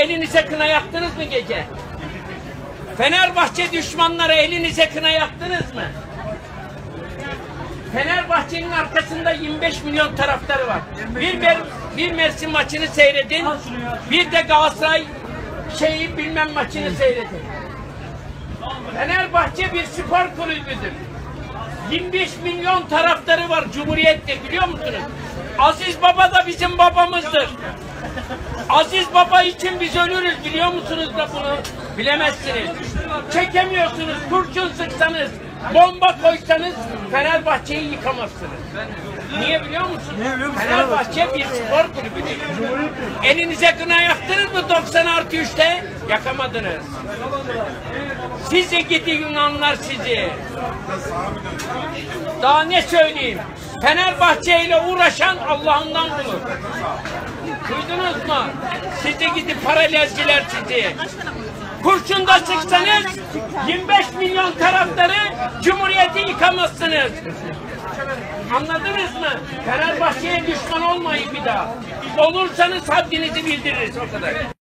elinize kına yaktınız mı gece? Fenerbahçe düşmanları elinize kına yaktınız mı? Fenerbahçe'nin arkasında 25 milyon taraftarı var. Bir, bir, bir Mersin maçını seyredin. Bir de Galatasaray şeyi bilmem maçını seyredin. Fenerbahçe bir spor kulübüdür. 25 milyon taraftarı var Cumhuriyet'te biliyor musunuz? Aziz Baba da bizim babamızdır. Aziz Baba için biz ölürüz biliyor musunuz da bunu? Bilemezsiniz. Çekemiyorsunuz. Kurşun sıksanız, bomba koysanız Fenerbahçe'yi yıkamazsınız. Niye biliyor musunuz? Fenerbahçe bir spor kulübüdür. Elinize kına yaktınız mı 90 artı 3'te? Yakamadınız. Sizi gidi Yunanlar sizi. Daha ne söyleyeyim? Fenerbahçe ile uğraşan Allah'ından bulur. Duydunuz mu? Sizi gidi paralelciler sizi. Kurşunda sıksanız 25 milyon taraftarı Cumhuriyeti yıkamazsınız. Anladınız mı? Fenerbahçe'ye düşman olmayın bir daha. Olursanız haddinizi bildiririz o kadar.